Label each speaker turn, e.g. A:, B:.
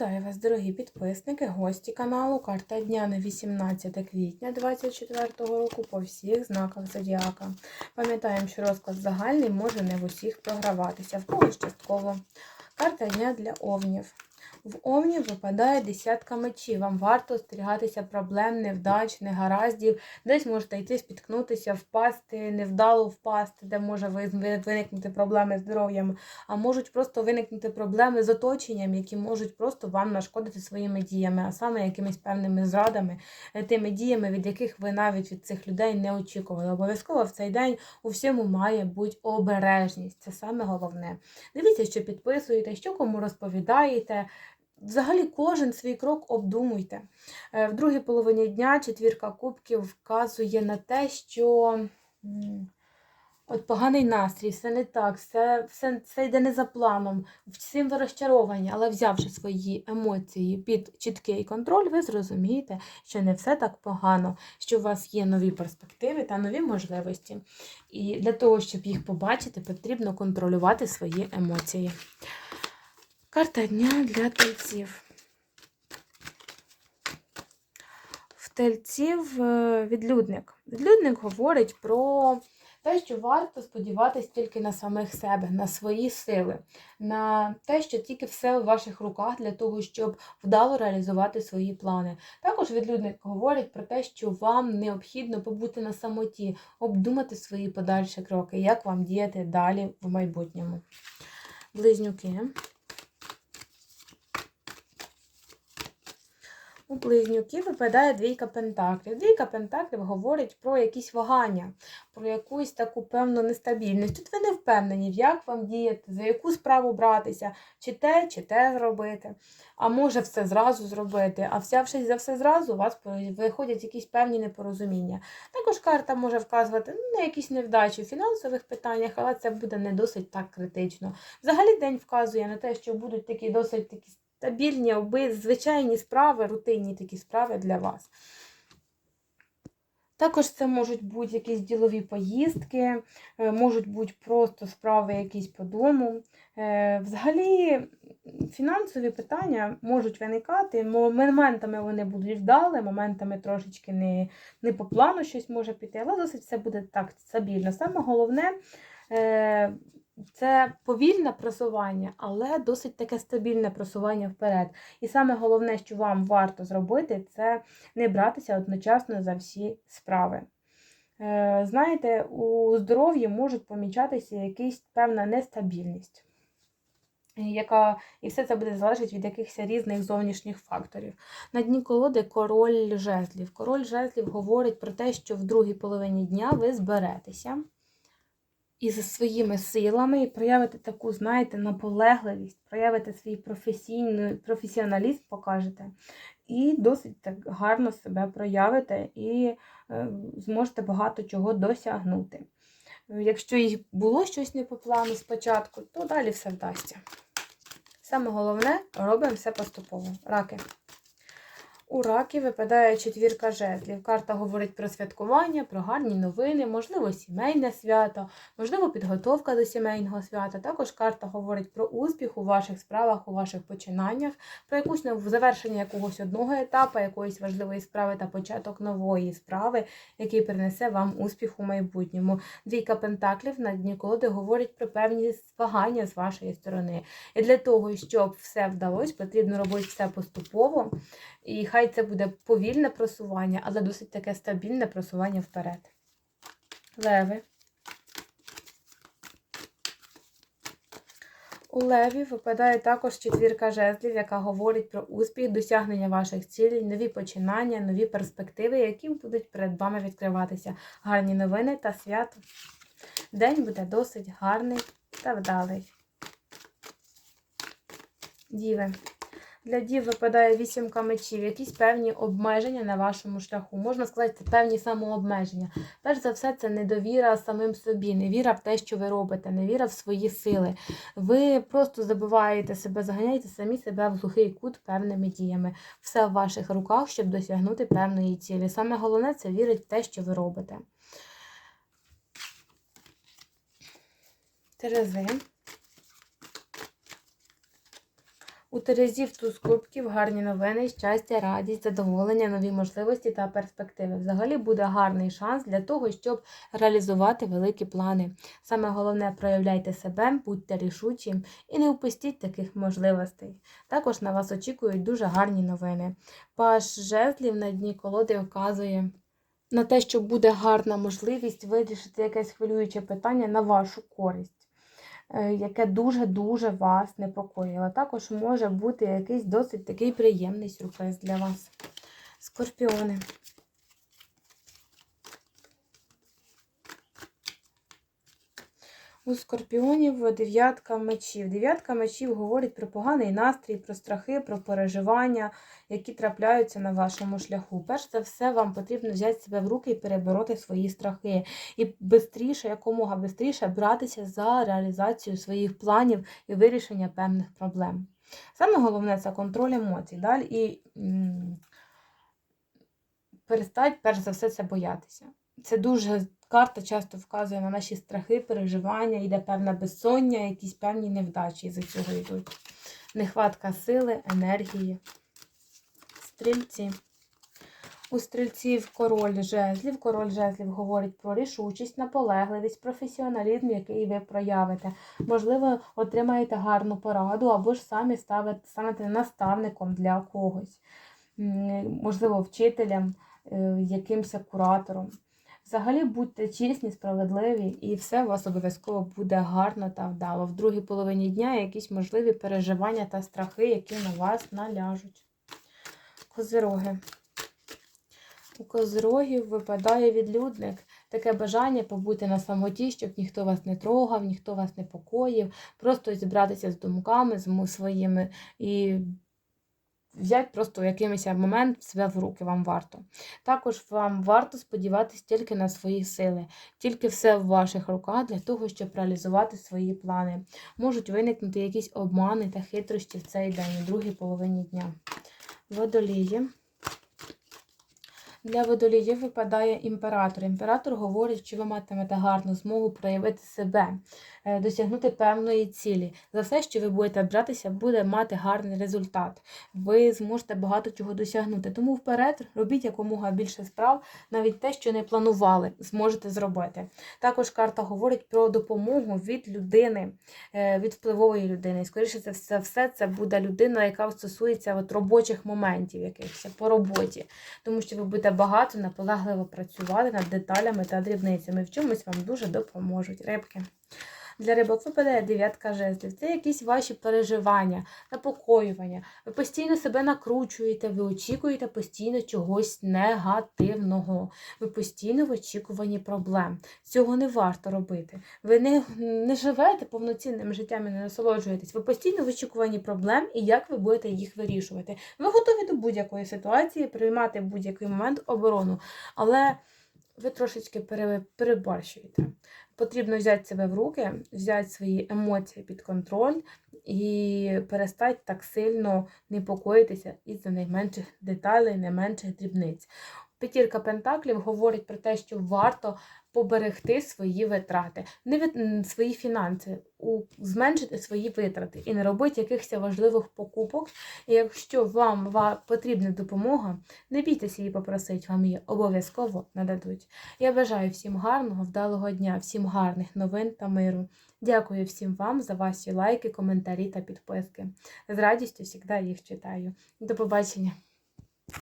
A: Вітаю вас, дорогі підписники, гості каналу. Карта дня на 18 квітня 2024 року по всіх знаках Зодіака. Пам'ятаємо, що розклад загальний може не в усіх програватися, в когось частково. Карта дня для овнів. В овнів випадає десятка мечів. Вам варто остерігатися проблем, невдач, негараздів. Десь можете йти спіткнутися, впасти, невдало впасти, де може виникнути проблеми з здоров'ям а можуть просто виникнути проблеми з оточенням, які можуть просто вам нашкодити своїми діями, а саме якимись певними зрадами, е, тими діями, від яких ви навіть від цих людей не очікували. Обов'язково в цей день у всьому має бути обережність. Це саме головне. Дивіться, що підписуєте, що кому розповідаєте. Взагалі кожен свій крок обдумуйте. Е, В другій половині дня четвірка кубків вказує на те, що От поганий настрій, все не так, все, все, все йде не за планом, всім ви розчаровані, але взявши свої емоції під чіткий контроль, ви зрозумієте, що не все так погано, що у вас є нові перспективи та нові можливості. І для того, щоб їх побачити, потрібно контролювати свої емоції. Карта дня для тельців. В тельців е, відлюдник. Відлюдник говорить про те, що варто сподіватись тільки на самих себе, на свої сили, на те, що тільки все у ваших руках для того, щоб вдало реалізувати свої плани. Також відлюдник говорить про те, що вам необхідно побути на самоті, обдумати свої подальші кроки, як вам діяти далі в майбутньому. Близнюки. Близнюків випадає двійка пентаклів. Двійка пентаклів говорить про якісь вагання, про якусь таку певну нестабільність. Тут ви не впевнені, як вам діяти, за яку справу братися, чи те, чи те зробити. А може все зразу зробити. А взявшись за все зразу, у вас виходять якісь певні непорозуміння. Також карта може вказувати ну, на якісь невдачі в фінансових питаннях, але це буде не досить так критично. Взагалі день вказує на те, що будуть такі досить такі стабільні, оби звичайні справи, рутинні такі справи для вас. Також це можуть бути якісь ділові поїздки, е, можуть бути просто справи якісь по дому. Е, Взагалі, фінансові питання можуть виникати, моментами вони будуть вдали, моментами трошечки не, не по плану щось може піти, але досить все буде так стабільно. Саме головне. Це повільне просування, але досить таке стабільне просування вперед. І саме головне, що вам варто зробити, це не братися одночасно за всі справи. Е, Знаєте, у здоров'ї можуть помічатися якась певна нестабільність, яка, і все це буде залежати від якихось різних зовнішніх факторів. На дні колоди король жезлів. Король жезлів говорить про те, що в другій половині дня ви зберетеся і за своїми силами і проявите таку, знаєте, наполегливість, проявите свій професійний професіоналізм, покажете, і досить так гарно себе проявите і е, зможете багато чого досягнути. Якщо і було щось не по плану спочатку, то далі все вдасться. Саме головне, робимо все поступово. Раки. У раки випадає четвірка жезлів. Карта говорить про святкування, про гарні новини, можливо, сімейне свято, можливо, підготовка до сімейного свята. Також карта говорить про успіх у ваших справах, у ваших починаннях, про якусь завершення якогось одного етапу, якоїсь важливої справи та початок нової справи, який принесе вам успіх у майбутньому. Двійка пентаклів на дні колоди говорить про певні вагання з вашої сторони. І для того, щоб все вдалося, потрібно робити все поступово. І хай це буде повільне просування, але досить таке стабільне просування вперед. Леви. У леві випадає також четвірка жезлів, яка говорить про успіх, досягнення ваших цілей, нові починання, нові перспективи, які будуть перед вами відкриватися. Гарні новини та свято. День буде досить гарний та вдалий. Діви. Для дів випадає вісімка мечів, якісь певні обмеження на вашому шляху. Можна сказати, це певні самообмеження. Перш за все, це недовіра самим собі, невіра в те, що ви робите, невіра в свої сили. Ви просто забуваєте себе, заганяєте самі себе в глухий кут певними діями. Все в ваших руках, щоб досягнути певної цілі. Саме головне це вірити в те, що ви робите. Терези. У Терезів туз кубків гарні новини, щастя, радість, задоволення, нові можливості та перспективи. Взагалі буде гарний шанс для того, щоб реалізувати великі плани. Саме головне проявляйте себе, будьте рішучі і не упустіть таких можливостей. Також на вас очікують дуже гарні новини. Паш жезлів на дні колоди вказує на те, що буде гарна можливість вирішити якесь хвилююче питання на вашу користь. Е, Яке дуже-дуже вас непокоїло. Також може бути якийсь досить такий приємний сюрприз для вас. Скорпіони. У скорпіонів дев'ятка мечів. Дев'ятка мечів говорить про поганий настрій, про страхи, про переживання, які трапляються на вашому шляху. Перш за все, вам потрібно взяти себе в руки і перебороти свої страхи. І бистріше, якомога бистріше братися за реалізацію своїх планів і вирішення певних проблем. Саме головне це контроль емоцій. Далі і перестать, перш за все, це боятися. Це дуже карта часто вказує на наші страхи, переживання, йде певна безсоння, якісь певні невдачі з цього йдуть. Нехватка сили, енергії. Стрільці. У стрільців король жезлів. Король жезлів говорить про рішучість, наполегливість, професіоналізм, який ви проявите. Можливо, отримаєте гарну пораду або ж самі ставите, станете наставником для когось, можливо, вчителем, е, якимось куратором. Взагалі будьте чесні, справедливі, і все у вас обов'язково буде гарно та вдало. В другій половині дня якісь можливі переживання та страхи, які на вас наляжуть. Козироги. У козирогів випадає відлюдник. Таке бажання побути на самоті, щоб ніхто вас не трогав, ніхто вас не покоїв, просто зібратися з думками з своїми і взяти просто якийсь момент себе в руки вам варто. Також вам варто сподіватися тільки на свої сили, тільки все в ваших руках для того, щоб реалізувати свої плани. Можуть виникнути якісь обмани та хитрощі в цей день, у другій половині дня. Водолії. Для водоліїв випадає імператор. Імператор говорить, що ви матимете гарну змогу проявити себе, е, досягнути певної цілі. За все, що ви будете братися, буде мати гарний результат. Ви зможете багато чого досягнути. Тому вперед робіть якомога більше справ, навіть те, що не планували, зможете зробити. Також карта говорить про допомогу від людини, е, від впливової людини. Скоріше за все, все це буде людина, яка стосується от робочих моментів якихось по роботі тому що ви будете багато наполегливо працювали над деталями та дрібницями. В чомусь вам дуже допоможуть рибки. Для рибок випадає дев'ятка жезлів. Це якісь ваші переживання, напокоювання. Ви постійно себе накручуєте, ви очікуєте постійно чогось негативного. Ви постійно в очікуванні проблем. Цього не варто робити. Ви не, не живете повноцінним життям і не насолоджуєтесь. Ви постійно в очікуванні проблем і як ви будете їх вирішувати. Ви готові до будь-якої ситуації, приймати будь-який момент оборону, але ви трошечки пере- переборщуєте. Потрібно взяти себе в руки, взяти свої емоції під контроль і перестати так сильно непокоїтися із-за найменших деталей, найменших дрібниць. П'ятірка Пентаклів говорить про те, що варто поберегти свої витрати, не від, свої фінанси, у, зменшити свої витрати і не робити якихось важливих покупок. І якщо вам ва- потрібна допомога, не бійтеся її попросити, вам її обов'язково нададуть. Я бажаю всім гарного, вдалого дня, всім гарних новин та миру. Дякую всім вам за ваші лайки, коментарі та підписки. З радістю завжди їх читаю. До побачення!